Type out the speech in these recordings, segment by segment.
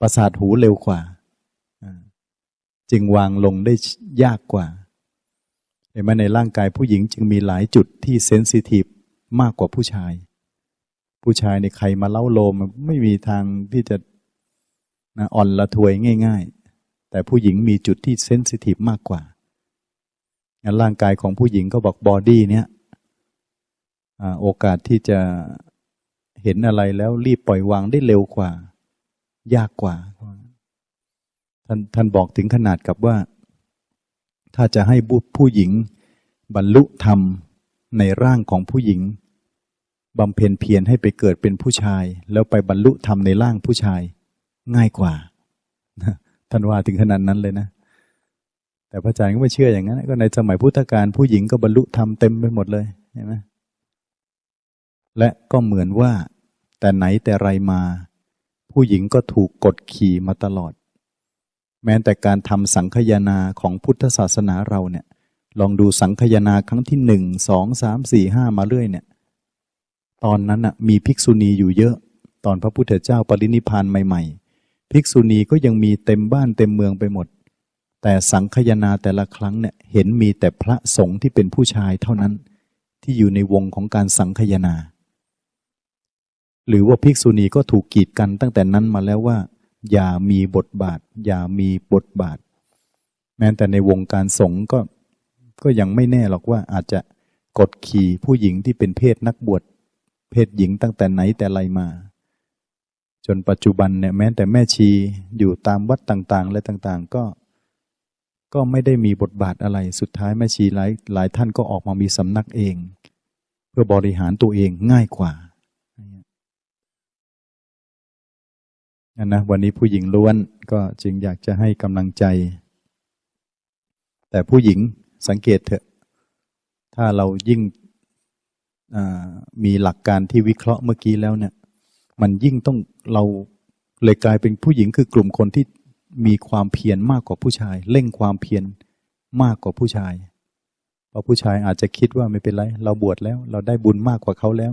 ประสาทหูเร็วกว่า จึงวางลงได้ยากกว่าเห็นไหมในร่างกายผู้หญิงจึงมีหลายจุดที่เซนซิทีฟมากกว่าผู้ชาย ผู้ชายในใครมาเล่าโลมไม่มีทางที่จะนะอ่อนละทวยง่าย ๆ แต่ผู้หญิงมีจุดที่เซนซิทีฟมากกว่างานร่างกายของผู้หญิงก็บอกบอดี้เนี้ยโอกาสที่จะเห็นอะไรแล้วรีบปล่อยวางได้เร็วกว่า ยากกว่า ท่านท่านบอกถึงขนาดกับว่า ถ้าจะให้ผู้หญิง บรรลุธรรมในร่างของผู้หญิงบำเพ็ญเพียรให้ไปเกิดเป็นผู้ชาย แล้วไปบรรลุธรรมในร่างผู้ชาย ง่ายกว่าท่านว่าถึงขนาดนั้นเลยนะ แต่พระอาจารย์ก็ไม่เชื่ออย่างนั้นก็ในสมัยพุทธกาลผู้หญิงก็บรรลุธรรมเต็มไปหมดเลยเห็นไหมและก็เหมือนว่า แต่ไหนแต่ไรมา ผู้หญิงก็ถูกกดขี่มาตลอด แม้แต่การทำสังคยนาของพุทธศาสนาเราเนี่ย ลองดูสังคยนาครั้งที่หนึ่งสองสามสี่ห้ามาเรื่อยเนี่ย ตอนนั้นน่ะมีภิกษุณีอยู่เยอะ ตอนพระพุทธเจ้าปรินิพานใหม่ ๆ ภิกษุณีก็ยังมีเต็มบ้านเต็มเมืองไปหมด แต่สังคยนาแต่ละครั้งเนี่ยเห็นมีแต่พระสงฆ์ที่เป็นผู้ชายเท่านั้น ที่อยู่ในวงของการสังคยนา หรือว่าภิกษุณีก็ถูกกีดกันตั้งแต่นั้นมาแล้วว่า อย่ามีบทบาท อย่ามีบทบาท แม้แต่ในวงการสงฆ์ก็ก็ยังไม่แน่หรอกว่าอาจจะกดขี่ผู้หญิงที่เป็นเพศนักบวชเพศหญิงตั้งแต่ไหนแต่ไรมา จนปัจจุบันเนี่ยแม้แต่แม่ชีอยู่ตามวัดต่างๆอะต่างๆ ก็ก็ไม่ได้มีบทบาทอะไรสุดท้ายแม่ชีหลายหลายท่านก็ออกมามีสำนักเอง เพื่อบริหารตัวเองง่ายกว่า นะวันนี้ผู้หญิงล้วนก็จึงอยากจะให้กำลังใจ แต่ผู้หญิงสังเกตเถอะ ถ้าเรายิ่งมีหลักการที่วิเคราะห์เมื่อกี้แล้วเนี่ย มันยิ่งต้องเราเลยกลายเป็นผู้หญิงคือกลุ่มคนที่มีความเพียรมากกว่าผู้ชาย เร่งความเพียรมากกว่าผู้ชาย เพราะผู้ชายอาจจะคิดว่าไม่เป็นไร เราบวชแล้ว เราได้บุญมากกว่าเขาแล้ว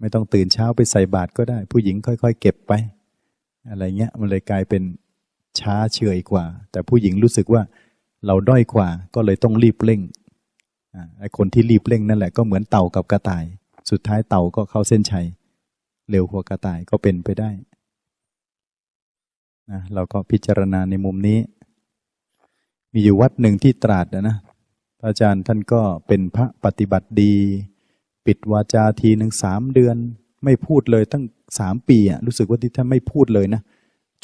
ไม่ต้องตื่นเช้าไปใส่บาตรก็ได้ ผู้หญิงค่อย ๆ เก็บไป อะไรเงี้ยมันเลยกลายเป็นช้าเฉยกว่า แต่ผู้หญิงรู้สึกว่าเราด้อยกว่าก็เลยต้องรีบเร่งไอ้คนที่รีบเร่งนั่นแหละก็เหมือนเต่ากับกระต่าย สุดท้ายเต่าก็เข้าเส้นชัย เร็วกว่ากระต่ายก็เป็นไปได้นะเราก็พิจารณาในมุมนี้ มีอยู่วัดหนึ่งที่ตราดนะพระอาจารย์ท่านก็เป็นพระปฏิบัติดี ปิดวาจาทีหนึ่งสามเดือน ไม่พูดเลยตั้งสามปีอะรู้สึกว่าที่ท่านไม่พูดเลยนะ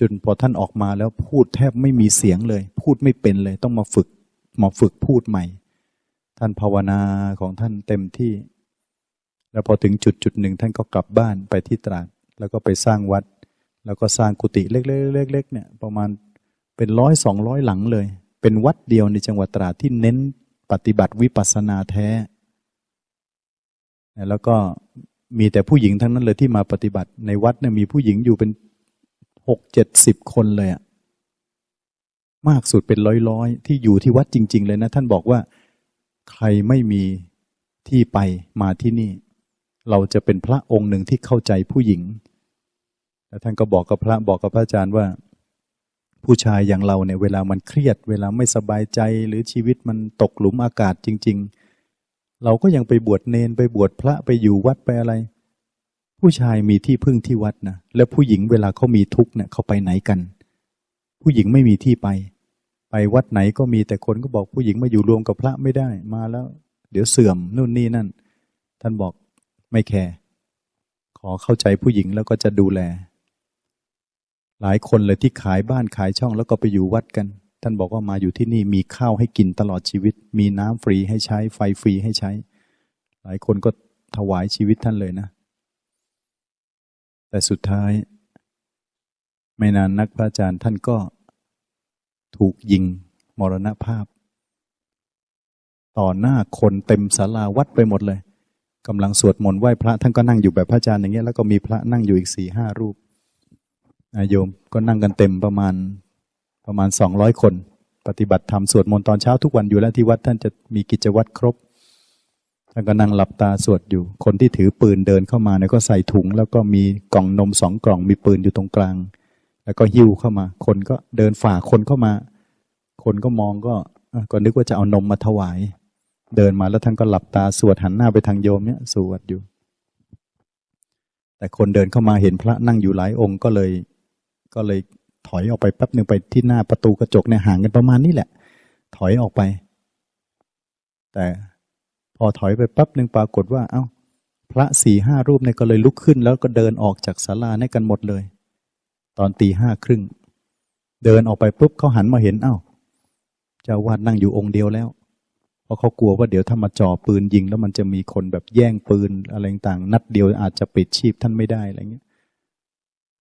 จนพอท่านออกมาแล้วพูดแทบไม่มีเสียงเลย พูดไม่เป็นเลย ต้องมาฝึกมาฝึกพูดใหม่ ท่านภาวนาของท่านเต็มที่ แล้วพอถึงจุดจุดหนึ่งท่านก็กลับบ้านไปที่ตราด แล้วก็ไปสร้างวัด แล้วก็สร้างกุฏิเล็กๆๆเนี่ยประมาณเป็นร้อยสองร้อยหลังเลย เป็นวัดเดียวในจังหวัดตราดที่เน้นปฏิบัติวิปัสสนาแท้ แล้วก็ มีแต่ผู้หญิงทั้งนั้นเลยที่มาปฏิบัติ ในวัดเนี่ยมีผู้หญิงอยู่เป็นหกเจ็ดสิบคนเลยอะมากสุดเป็นร้อยร้อยที่อยู่ที่วัดจริง ๆ เลยนะ ท่านบอกว่าใครไม่มีที่ไปมาที่นี่ เราจะเป็นพระองค์หนึ่งที่เข้าใจผู้หญิงแล้วท่านก็บอกกับพระบอกกับพระอาจารย์ว่า ผู้ชายอย่างเราเนี่ยเวลามันเครียด เวลาไม่สบายใจหรือชีวิตมันตกหลุมอากาศจริง ๆ เราก็ยังไปบวชเนนไปบวชพระไปอยู่วัดไปอะไร ผู้ชายมีที่พึ่งที่วัดนะแล้วผู้หญิงเวลาเขามีทุกข์เนี่ยเขาไปไหนกัน ผู้หญิงไม่มีที่ไป ไปวัดไหนก็มีแต่คนก็บอกผู้หญิงมาอยู่รวมกับพระไม่ได้มาแล้ว เดี๋ยวเสื่อมนู่นนี่นั่น ท่านบอกไม่แคร์ขอเข้าใจผู้หญิงแล้วก็จะดูแล หลายคนเลยที่ขายบ้านขายช่องแล้วก็ไปอยู่วัดกัน ท่านบอกว่ามาอยู่ที่นี่มีข้าวให้กินตลอดชีวิต มีน้ำฟรีให้ใช้ ไฟฟรีให้ใช้ หลายคนก็ถวายชีวิตท่านเลยนะ แต่สุดท้าย ไม่นานนักพระอาจารย์ท่านก็ถูกยิงมรณภาพ ต่อหน้าคนเต็มศาลาวัดไปหมดเลยกำลังสวดมนต์ไหว้พระท่านก็นั่งอยู่แบบพระอาจารย์อย่างเงี้ยแล้วก็มีพระนั่งอยู่อีกสี่ห้ารูปโยมก็นั่งกันเต็มประมาณ ประมาณสองร้อยคน ปฏิบัติธรรมสวดมนต์ตอนเช้าทุกวันอยู่แล้วที่วัดท่านจะมีกิจวัตรครบท่านก็นั่งหลับตาสวดอยู่ คนที่ถือปืนเดินเข้ามาเนี่ยก็ใส่ถุง แล้วก็มีกล่องนมสองกล่องมีปืนอยู่ตรงกลาง แล้วก็หิ้วเข้ามา คนก็เดินฝ่าคนเข้ามา คนก็มองก็ก็นึกว่าจะเอานมมาถวาย เดินมาแล้วท่านก็หลับตาสวดหันหน้าไปทางโยมเนี่ยสวดอยู่ แต่คนเดินเข้ามาเห็นพระนั่งอยู่หลายองค์ก็เลยก็เลย ถอยออกไปแป๊บหนึ่งไปที่หน้าประตูกระจกเนี่ยห่างกันประมาณนี้แหละ ถอยออกไป แต่พอถอยไปแป๊บหนึ่งปรากฏว่า เอ้า พระสี่ห้ารูปเนี่ยก็เลยลุกขึ้น แล้วก็เดินออกจากศาลาเนี่ยกันหมดเลย ตอนตีห้าครึ่ง เดินออกไปปุ๊บเขาหันมาเห็นเอ้าเจ้าวาดนั่งอยู่องค์เดียวแล้วเพราะเขากลัวว่าเดี๋ยวถ้ามาจ่อปืนยิง แล้วมันจะมีคนแบบแย่งปืนอะไรต่างนัดเดียวอาจจะปิดชีพท่านไม่ได้อะไรเงี้ย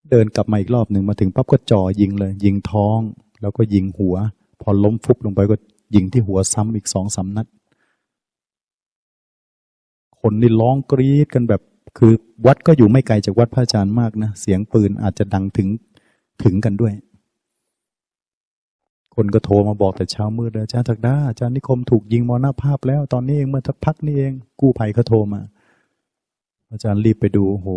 เดินกลับมาอีกรอบหนึ่งมาถึงปั๊บก็จ่อยิงเลย ยิงท้อง แล้วก็ยิงหัว พอล้มฟุบลงไปก็ยิงที่หัวซ้ำอีกสองสามนัด คนนี่ร้องกรี๊ดกันแบบ คือวัดก็อยู่ไม่ไกลจากวัดพระอาจารย์มากนะ เสียงปืนอาจจะดังถึงถึงกันด้วย คนก็โทรมาบอกแต่เช้ามืดเลยอาจารย์จักดาอาจารย์นิคมถูกยิงมรณภาพแล้ว ตอนนี้เองเมื่อสักพักนี่เอง กู้ภัยเขาโทรมา อาจารย์รีบไปดูโห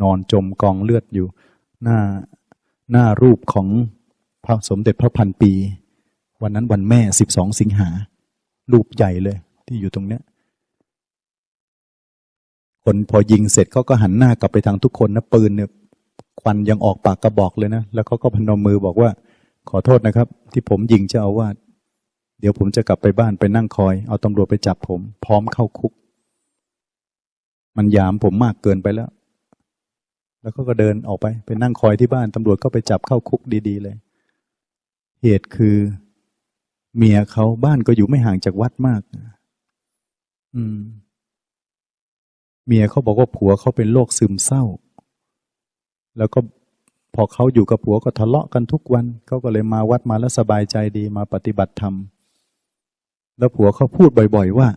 นอนจมกองเลือดอยู่ หน้าหน้ารูปของพระสมเด็จพระพันปี วันนั้นวันแม่สิบสองสิงหา รูปใหญ่เลย ที่อยู่ตรงเนี้ย คนพอยิงเสร็จเขาก็หันหน้ากลับไปทางทุกคนนะปืนเนี่ยควันยังออกปากกระบอกเลยนะ แล้วเขาก็พนมมือบอกว่า ขอโทษนะครับ ที่ผมยิงเจ้าอาวาสเดี๋ยวผมจะกลับไปบ้านไปนั่งคอย เอาตำรวจไปจับผม พร้อมเข้าคุก มันยามผมมากเกินไปแล้ว แล้วก็เดินออกไปไปนั่งคอยที่บ้านตำรวจก็ไปจับเข้าคุกดี ๆ เลย เหตุคือ เมียเขาบ้านก็อยู่ไม่ห่างจากวัดมาก อืม เมียเขาบอกว่าผัวเขาเป็นโรคซึมเศร้า แล้วก็พอเขาอยู่กับผัวก็ทะเลาะกันทุกวันเขาก็เลยมาวัดมาแล้วสบายใจดีมาปฏิบัติธรรม แล้วผัวเขาพูดบ่อย ๆ ว่า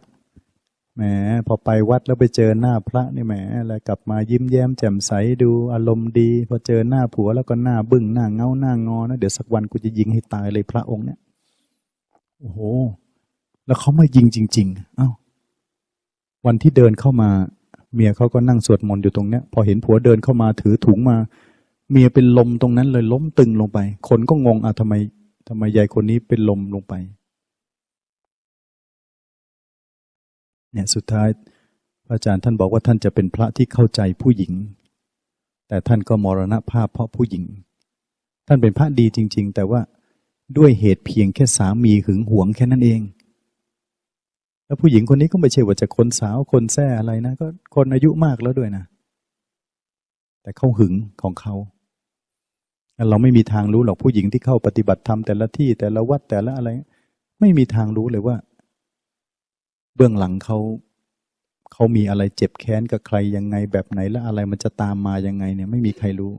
แหมพอไปวัดแล้วไปเจอหน้าพระนี่แหมแล้วกลับมายิ้มแย้มแจ่มใสดูอารมณ์ดี พอเจอหน้าผัวแล้วก็หน้าบึ้งหน้าเงาหน้างอนะเดี๋ยวสักวันกูจะยิงให้ตายเลยพระองค์เนี่ยโอ้โห แล้วเขามายิงจริง ๆ เอ้าวันที่เดินเข้ามาเมียเขาก็นั่งสวดมนต์อยู่ตรงเนี้ยพอเห็นผัวเดินเข้ามาถือถุงมา เมียเป็นลมตรงนั้นเลยล้มตึงลงไป คนก็งงอะทำไมทำไมยายคนนี้เป็นลมลงไป เนี่ยสุดท้ายพระอาจารย์ท่านบอกว่าท่านจะเป็นพระที่เข้าใจผู้หญิง แต่ท่านก็มรณภาพเพราะผู้หญิง ท่านเป็นพระดีจริง ๆ แต่ว่าด้วยเหตุเพียงแค่สามีหึงหวงแค่นั้นเอง แล้วผู้หญิงคนนี้ก็ไม่ใช่ว่าจะคนสาวคนแซ่อะไรนะ ก็คนอายุมากแล้วด้วยนะ แต่เขาหึงของเขาเราไม่มีทางรู้หรอกผู้หญิงที่เข้าปฏิบัติธรรมแต่ละที่แต่ละวัดแต่ละอะไร ไม่มีทางรู้เลยว่า เบื้องหลังเขาเขามีอะไรเจ็บแค้นกับใครยังไงแบบไหนและอะไรมันจะตามมายังไงเนี่ยไม่มีใครรู้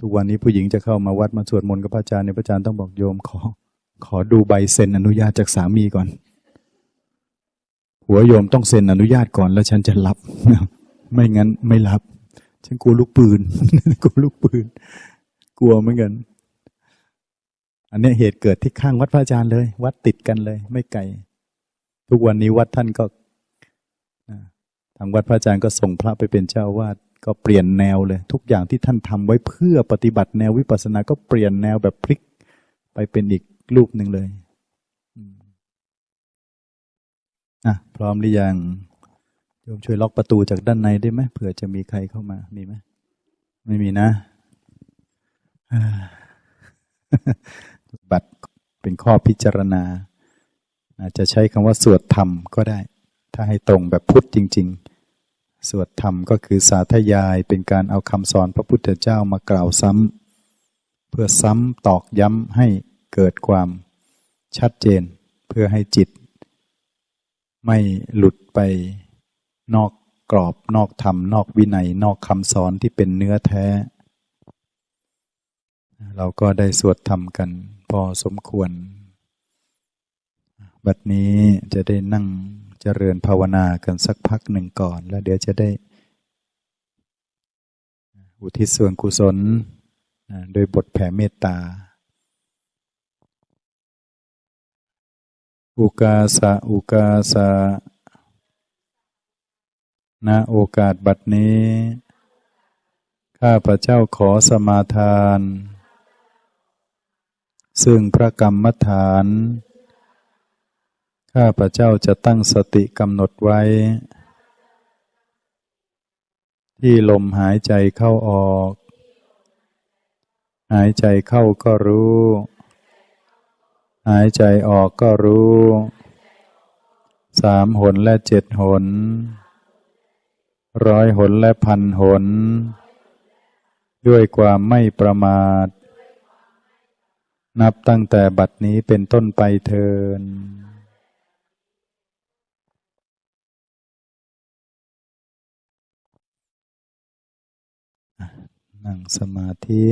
ทุกวันนี้ผู้หญิงจะเข้ามาวัดมาสวดมนต์กับพระอาจารย์เนี่ยพระอาจารย์ต้องบอกโยมขอ ขอดูใบเซ็นอนุญาตจากสามีก่อน หัวโยมต้องเซ็นอนุญาตก่อนแล้วฉันจะรับ ไม่งั้นไม่รับ ฉันกลัวลูกปืนกลัวลูกปืน กลัวเหมือนกัน อันนี้เหตุเกิดที่ข้างวัดพระอาจารย์เลย วัดติดกันเลย ไม่ไกล ทุกวันนี้วัดท่านก็ทางวัดพระอาจารย์ก็ส่งพระไปเป็นเจ้าวาดก็เปลี่ยนแนวเลย ทุกอย่างที่ท่านทำไว้เพื่อปฏิบัติแนววิปัสสนาก็เปลี่ยนแนวแบบพลิก ไปเป็นอีกรูปหนึ่งเลยอะพร้อมหรือยังโยมช่วยล็อกประตูจากด้านในได้ไหมเผื่อจะมีใครเข้ามามีไหมไม่มีนะ บัตรเป็นข้อพิจารณา อาจจะใช้คำว่าสวดธรรมก็ได้ ถ้าให้ตรงแบบพุทธจริง ๆ สวดธรรมก็คือสาธยายเป็นการเอาคำสอนพระพุทธเจ้ามากล่าวซ้ำเพื่อซ้ำตอกย้ำให้เกิดความชัดเจน เพื่อให้จิต ไม่หลุดไปนอกกรอบนอกธรรม นอกวินัย นอกคำสอนที่เป็นเนื้อแท้ เราก็ได้สวดธรรมกันพอสมควร บัดนี้จะได้นั่งเจริญภาวนากันสักพักหนึ่งก่อน แล้วเดี๋ยวจะได้ อุทิศส่วนกุศลโดยบทแผ่เมตตา อุกาสะอุกาสะณโอกาสบัดนี้ ข้าพระเจ้าขอสมาทาน ซึ่งพระกรรมฐาน ข้าพระเจ้าจะตั้งสติกำหนดไว้ ที่ลมหายใจเข้าออก หายใจเข้าก็รู้ หายใจออกก็รู้สามหนและเจ็ดหน ร้อยหนและพันหน ด้วยความไม่ประมาท นับตั้งแต่บัดนี้เป็นต้นไปเทินนั่งสมาธิ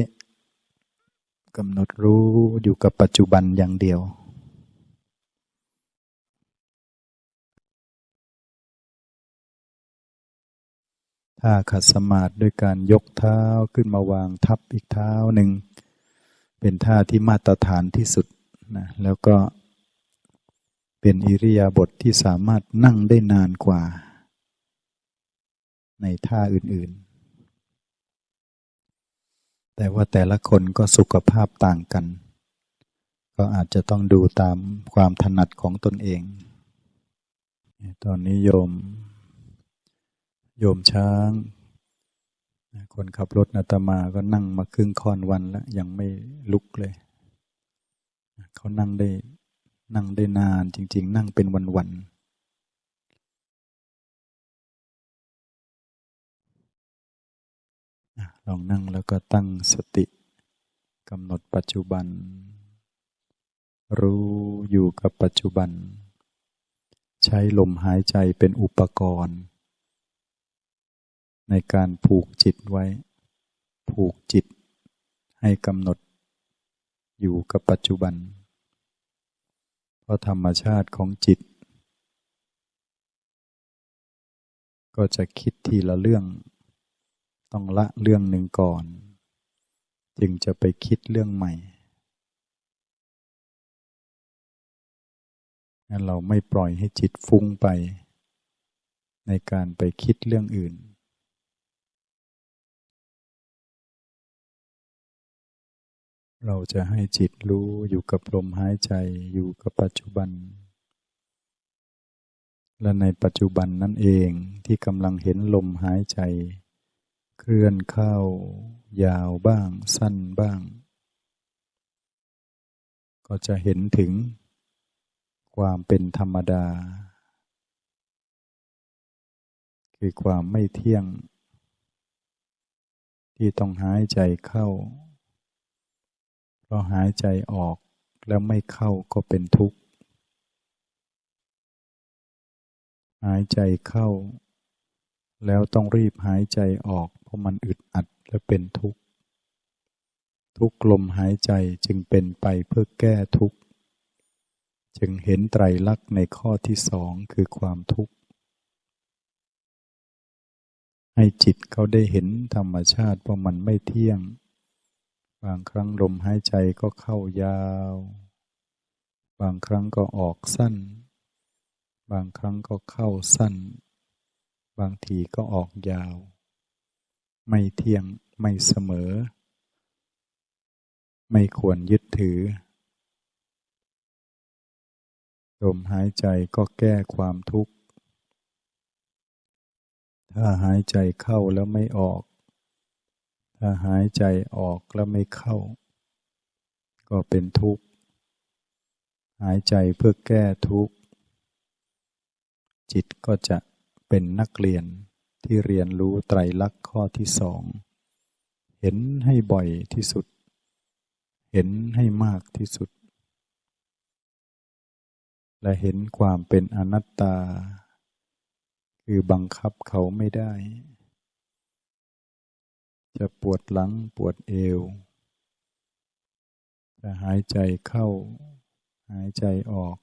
กำหนดรู้อยู่กับปัจจุบันอย่างเดียวท่าขัดสมาธิด้วยการยกเท้าขึ้นมาวางทับอีกเท้าหนึ่ง เป็นท่าที่มาตรฐานที่สุดนะแล้วก็เป็นอิริยาบถทที่สามารถนั่งได้นานกว่า ในท่าอื่นๆ แต่ว่าแต่ละคนก็สุขภาพต่างกัน ก็อาจจะต้องดูตามความถนัดของตนเอง ตอนนี้โยม โยมช้าง คนขับรถนาตมาก็นั่งมาครึ่งค่อนวันแล้ว ยังไม่ลุกเลย เขานั่งได้นั่งได้นานจริง ๆ นั่งเป็นวันๆลองนั่งแล้วก็ตั้งสติกำหนดปัจจุบัน รู้อยู่กับปัจจุบัน ใช้ลมหายใจเป็นอุปกรณ์ ในการผูกจิตไว้ ผูกจิตให้กำหนดอยู่กับปัจจุบัน เพราะธรรมชาติของจิต ก็จะคิดทีละเรื่อง ต้องละเรื่องหนึ่งก่อน จึงจะไปคิดเรื่องใหม่งั้นเราไม่ปล่อยให้จิตฟุ้งไป ในการไปคิดเรื่องอื่น เราจะให้จิตรู้อยู่กับลมหายใจอยู่กับปัจจุบัน และในปัจจุบันนั่นเองที่กำลังเห็นลมหายใจ เคลื่อนเข้ายาวบ้างสั้นบ้าง ก็จะเห็นถึงความเป็นธรรมดา คือความไม่เที่ยง ที่ต้องหายใจเข้า พอหายใจออกแล้วไม่เข้าก็เป็นทุกข์ หายใจเข้า แล้วต้องรีบหายใจออก เพราะมันอึดอัดและเป็นทุกข์ ทุกลมหายใจจึงเป็นไปเพื่อแก้ทุกข์ จึงเห็นไตรลักษณ์ในข้อที่สองคือความทุกข์ ให้จิตเขาได้เห็นธรรมชาติว่ามันไม่เที่ยง บางครั้งลมหายใจก็เข้ายาว บางครั้งก็ออกสั้น บางครั้งก็เข้าสั้น บางทีก็ออกยาว ไม่เที่ยงไม่เสมอ ไม่ควรยึดถือ ลมหายใจก็แก้ความทุกข์ ถ้าหายใจเข้าแล้วไม่ออก ถ้าหายใจออกแล้วไม่เข้า ก็เป็นทุกข์ หายใจเพื่อแก้ทุกข์ จิตก็จะเป็นนักเรียนที่เรียนรู้ไตรลักษณ์ข้อที่สอง เห็นให้บ่อยที่สุด เห็นให้มากที่สุด และเห็นความเป็นอนัตตา คือบังคับเขาไม่ได้ จะปวดหลังปวดเอว จะหายใจเข้า หายใจออก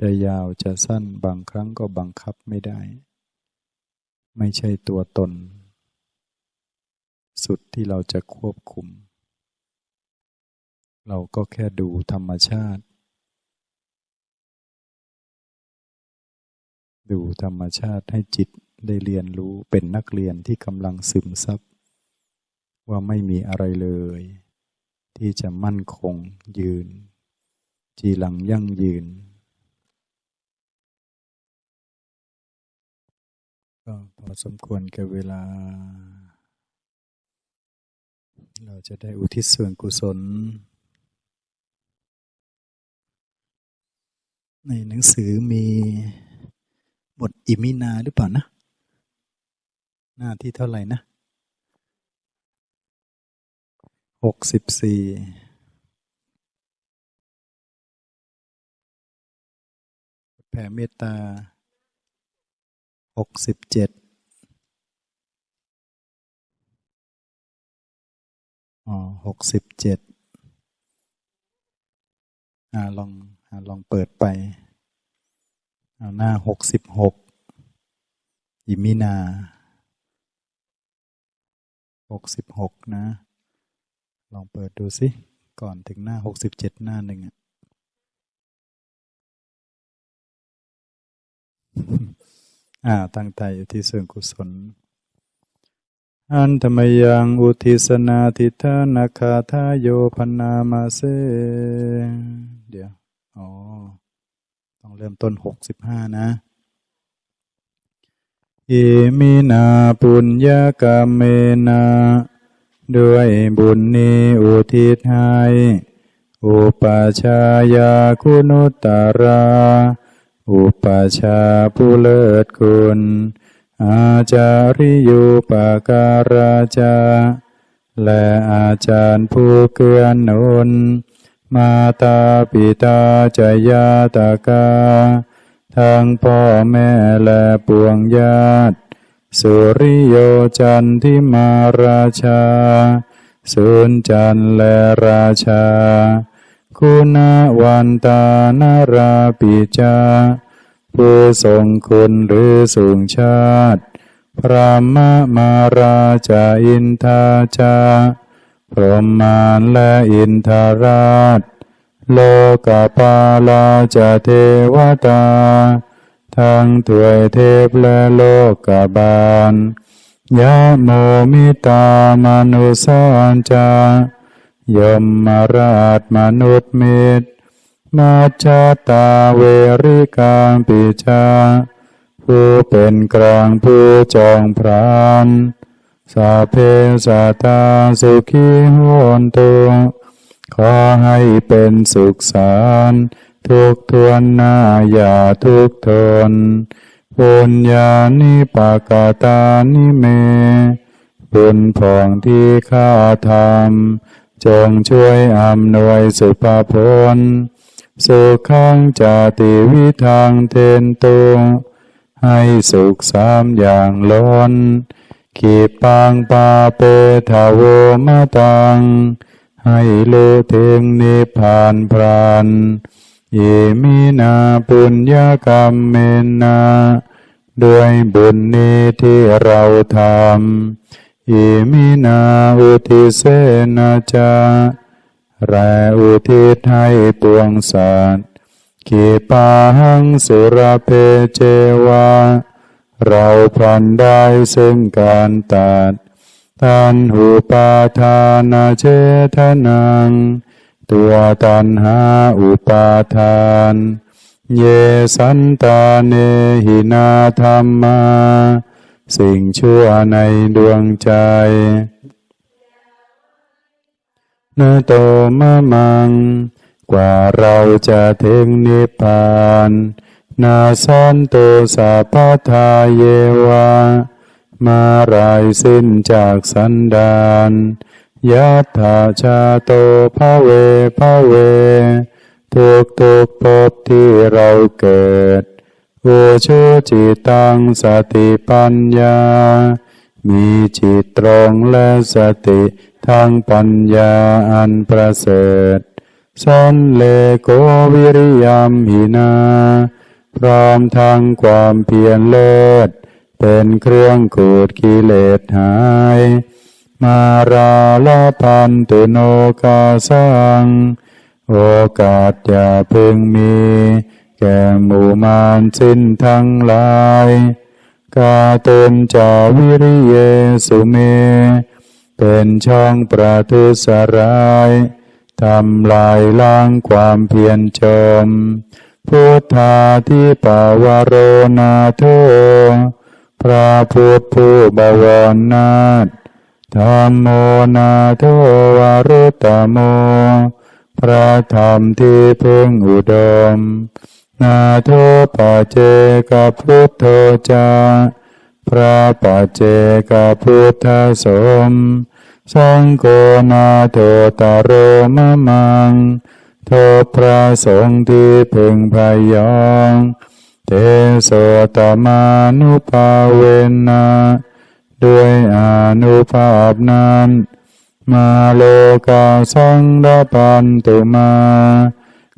จะยาวจะสั้นบางครั้งก็บังคับไม่ได้ ไม่ใช่ตัวตน สุดที่เราจะควบคุม เราก็แค่ดูธรรมชาติ ดูธรรมชาติให้จิต ได้เรียนรู้เป็นนักเรียนที่กำลังซึมซับว่าไม่มีอะไรเลย ที่จะมั่นคงยืน จีหลังยั่งยืนก็พอสมควรแก่เวลา เราจะได้อุทิศส่วนกุศล ในหนังสือมีบทอิมินาหรือเปล่านะ หน้าที่เท่าไหร่นะหกสิบสี่แผ่เมตตาหกสิบเจ็ดอ๋อหกสิบเจ็ดอ่าลองอ่าลองเปิดไปเอาหน้าหกสิบหกอิมินา หกสิบหกนะ ลองเปิดดูสิก่อนถึงหน้าหกสิบเจ็ดหน้าหนึ่งอะอ่าตั้งใจอยู่ที่ส่วนกุศล อันธรรมยังอุทิศนาทิทานาคาทาโยพนามาเซเดี๋ยว อ๋อ ต้องเริ่มต้นหกสิบห้านะ อิมินาปุญญากรรมเมนาด้วยบุญนี้อุทิศให้อุปชายาคุณุตตรา อุปชาผู้เลิศคุณ อาจาริยุปการาจา และอาจารย์ผู้เกื้อนหนุน มาตาปิตาจายาตากา ทั้งพ่อแม่และปวงญาติ สุริโยจันทิมาราชา สุนจันทร์และราชา คุณวันตานาราปิจาผู้ทรงคุณหรือสูงชาติ พระมมาราชาอินทาจา พรหมานและอินทาราช โลกาปาลาจะเทวตา ทั้งถวยเทพและโลกาบาลยะโมมิตามนุสานจายมมาราชมนุษย์มิตร มาจาตาเวริกาปิจาผู้เป็นกลางผู้จองพรานสาเพสัตตาสุขีโหนตุ ขอให้เป็นสุขสารทุกทวนหน้าอย่าทุกทนปุญญานิปากาตานิเมบุญผ่องที่ข้าทำจงช่วยอำนวยสุภาพลสุขังจาติวิทางเทนตุให้สุขสามอย่างล้นขีปังปาเปทาโวมาตัง ให้รู้ถึงนิพพานพรานอิมินาปุญญากรรมเมนาด้วยบุญนี้ที่เราทำอิมินาอุทิเสนาจาแรอุทิศให้ปวงสัตว์ขีปาหังสุรเพเจวา เราพันได้ซึ่งการตัด ตันหูปาทานาเจทนัง ตัวตันหาอุปาทาน เยสันตาเนหินาธรรมา สิ่งชั่วในดวงใจนโตมะมัง กว่าเราจะถึงนิพพาน นาสันโตสาพาทาเยวา มารายสิ้นจากสันดานยัตถาชาโตภาเวภาเว ทุกทุกภพที่เราเกิดอุชุจิตังสติปัญญา มีจิตตรงและสติทางปัญญาอันประเสริฐสันเลโกวิริยมหินา พร้อมทางความเพียรเลิศ เป็นเครื่องขูดกิเลสหาย มาราลพันตุโนกาสังโอกาสอย่าพึงมี แก่หมู่มารสิ้นทั้งหลาย กาเตนจาวิริเยสุเม เป็นช่องประทุสรายทำลายล้างความเพียรชม พุทธาที่ปาวโรนาโท พระพุทธผู้บวรนาถธรรมโมนาโทวารุตโม พระธรรมที่พึ่งอุดม นาโทปเจกพุทโธจาพระปัจเจกพุทธสม สังโฆนาโทตโรมะมังโทพระสงฆ์ที่พึงพยอง เทโสตมานุภาเวนะด้วยอนุภาพนั้นมาโลกาสังดปันตุมา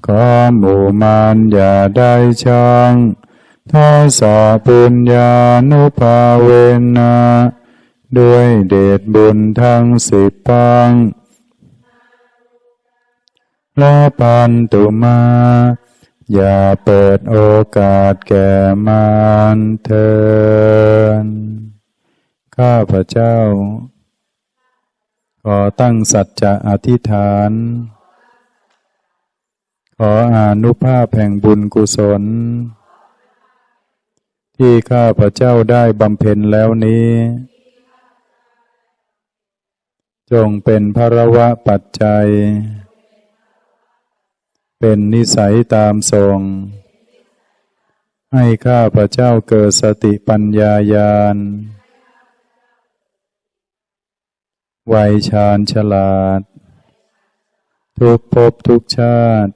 ขอหมู่มานอย่าได้ช่างทัสสะปุญญานุภาเวนะด้วยเดชบุญทั้งสิบปังและปันตุมา อย่าเปิดโอกาสแก่มารเทินข้าพระเจ้า ขอตั้งสัจจะอธิษฐาน ขออานุภาพแห่งบุญกุศล ที่ข้าพระเจ้าได้บำเพ็ญแล้วนี้ จงเป็นภระวะปัจจัย เป็นนิสัยตามทรง ให้ข้าพระเจ้าเกิดสติปัญญาญาณไวยชาญฉลาด ทุกภพทุกชาติ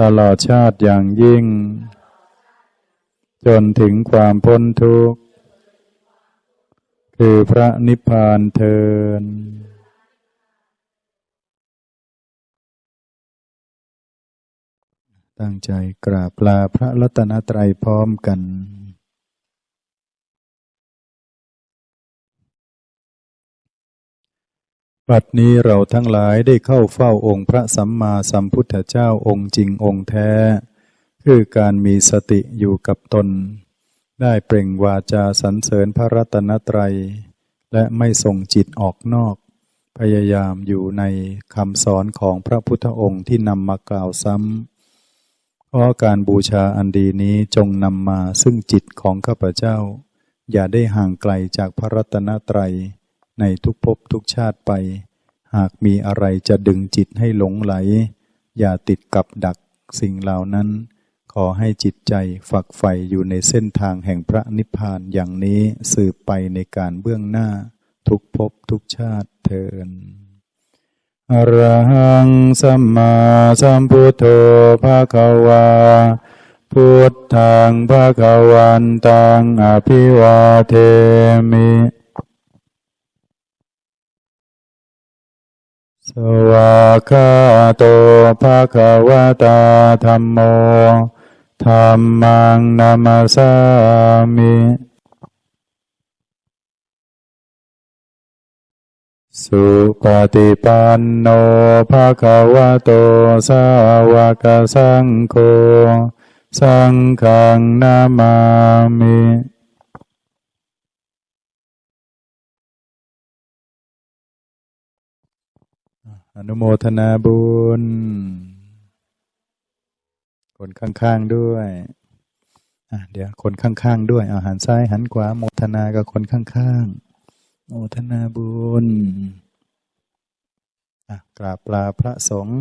ตลอดชาติอย่างยิ่ง จนถึงความพ้นทุกข์ คือพระนิพพานเทิน ตั้งใจกราบลาพระรัตนตรัยพร้อมกัน บัดนี้เราทั้งหลายได้เข้าเฝ้าองค์พระสัมมาสัมพุทธเจ้าองค์จริงองค์แท้ คือการมีสติอยู่กับตน ได้เปล่งวาจาสรรเสริญพระรัตนตรัย และไม่ส่งจิตออกนอก พยายามอยู่ในคำสอนของพระพุทธองค์ที่นำมากล่าวซ้ำ ขอการบูชาอันดีนี้จงนำมาซึ่งจิตของข้าพเจ้า อย่าได้ห่างไกลจากพระรัตนตรัย ในทุกภพทุกชาติไป หากมีอะไรจะดึงจิตให้หลงไหล อย่าติดกับดักสิ่งเหล่านั้น ขอให้จิตใจฝักใฝ่อยู่ในเส้นทางแห่งพระนิพพานอย่างนี้สืบไปในการเบื้องหน้า ทุกภพทุกชาติเทิน อรหังสัมมาสัมพุทโธภาคะวา พุทธังภาคะวันตังอภิวาเทมิ สวากาโตภาคะวตาธรรมโมธรรมังนามาสามิ สุปฏิปันโนภาควโตสาวกสังโฆสังฆังนามามิอนุโมทนาบุญ คนข้างๆด้วยเดี๋ยวคนข้างๆด้วยอาหันซ้ายหันขวาโมทนากับคนข้างๆ โมทนาบุญอะกราบลาพระสงฆ์